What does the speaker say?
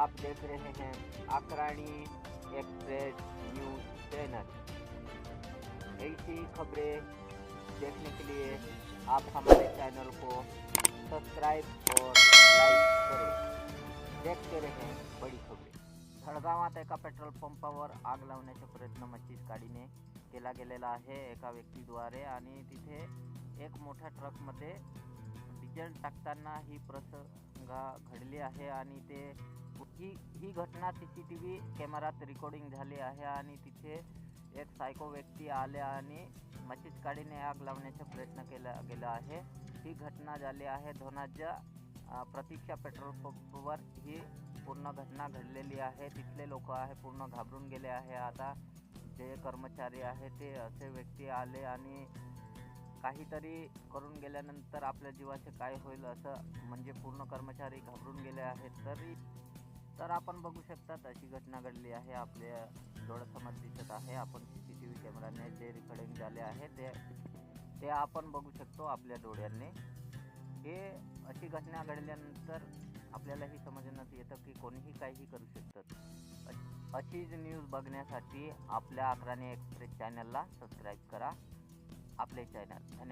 आप देख रहे हैं अकरानी एक्सप्रेस न्यूज चैनल। ऐसी खबरें देखने के लिए आप हमारे चैनल को सब्सक्राइब और लाइक करें। देखते रहें बडी खबरें। खडगावात एका पेट्रोल पंपावर आग लावण्याचा प्रयत्न मच्छीस गाडीने केला गेलेला आहे. एका व्यक्तीद्वारे आणि तिथे एक मोठ्या ट्रकमध्ये डिझेल टाकताना ही प्रसंगा घडली आहे आणि ते ही ही घटना सी सी टी व्ही कॅमेरात रेकॉर्डिंग झाली आहे आणि तिथे एक सायको व्यक्ती आले आणि मच्छीस आग लावण्याचा प्रयत्न केला गेला आहे. ही घटना झाली आहे. धोनाच्या प्रतीक्षा पेट्रोल पंपवर ही पूर्ण घटना घडलेली आहे. तिथले लोक आहे पूर्ण घाबरून गेले आहे. आता जे कर्मचारी आहे ते असे व्यक्ती आले आणि काहीतरी करून गेल्यानंतर आपल्या जीवाचे काय होईल असं म्हणजे पूर्ण कर्मचारी घाबरून गेले आहेत. तरी तर आपण बघू शकतात अशी घटना घडली आहे. आपल्या डोळ्यासमोर दिसत आहे. आपण सी सी टी व्ही कॅमेराने जे रिकॉर्डिंग झाले आहे ते ते आपण बघू शकतो आपल्या डोळ्यांनी. हे अशी घटना घडल्यानंतर आपल्यालाही समजण्यात येतं की कोणीही काहीही करू शकतात अशीच न्यूज बघण्यासाठी आपल्या अकराने एक्सप्रेस चॅनलला सबस्क्राईब करा. आपले चॅनल धन्यवाद.